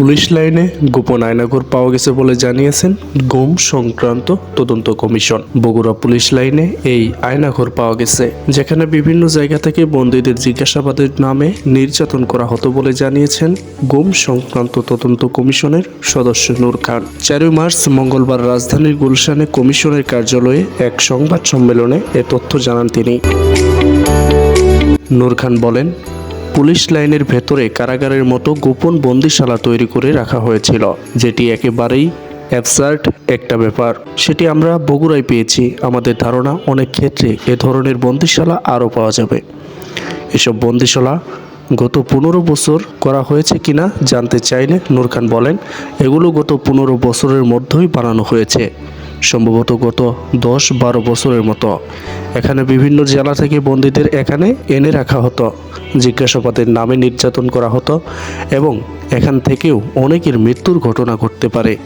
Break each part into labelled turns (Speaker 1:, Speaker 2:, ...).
Speaker 1: Police লাইনে গোপন আয়নাঘর পাওয়া গেছে বলে জানিয়েছেন গুম সংক্রান্ত তদন্ত কমিশন। বগুড়া পুলিশ লাইনে এই আয়নাঘর পাওয়া গেছে, যেখানে বিভিন্ন জায়গা থেকে বন্দীদের জিজ্ঞাসাবাদের নামে নির্যাতন করা হতো বলে জানিয়েছেন গুম সংক্রান্ত তদন্ত কমিশনের সদস্য নূর খান। চারই মার্চ মঙ্গলবার রাজধানীর গুলশানে কমিশনের কার্যালয়ে এক সংবাদ সম্মেলনে এ তথ্য জানান তিনি। নূর খান বলেন পুলিশ লাইনের ভেতরে কারাগারের মতো গোপন বন্দিশালা তৈরি করে রাখা হয়েছিল, যেটি একেবারেই অ্যাবসার্ড একটা ব্যাপার। সেটি আমরা বগুড়ায় পেয়েছি। আমাদের ধারণা, অনেক ক্ষেত্রে এ ধরনের বন্দিশালা আরও পাওয়া যাবে। এসব বন্দিশালা গত পনেরো বছর করা হয়েছে কিনা জানতে চাইলে নূর খান বলেন, এগুলো গত পনেরো বছরের মধ্যেই বানানো হয়েছে। সম্ভবত গত দশ বারো বছরের মতো। এখানে বিভিন্ন জেলা থেকে বন্দীদের এখানে এনে রাখা হতো। জিজ্ঞাসাবাদের নামে নির্যাতন করা হতো এবং এখান থেকেও অনেকের মৃত্যুর ঘটনা ঘটতে পারে।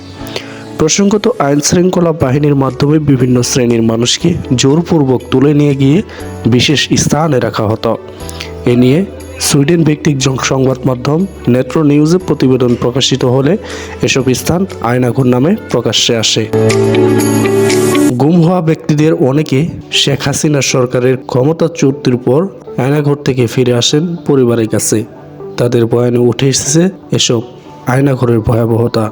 Speaker 1: প্রসঙ্গত আইন শৃঙ্খলা বাহিনীর মাধ্যমে বিভিন্ন শ্রেণির মানুষকে জোরপূর্বক তুলে নিয়ে গিয়ে বিশেষ স্থানে রাখা হতো। এ নিয়ে সুইডেন ভিত্তিক সংবাদ মাধ্যম নেত্র নিউজে প্রতিবেদন প্রকাশিত হলে এসব স্থান আয়নাঘর নামে প্রকাশ্যে আসে। হওয়া ব্যক্তিদের অনেকে শেখ হাসিনা সরকারের ক্ষমতা চুক্তির পর আয়নাঘর থেকে ফিরে আসেন পরিবারের কাছে। তাদের বয়ানে উঠে এসেছে এসব আয়নাঘরের ভয়াবহতা।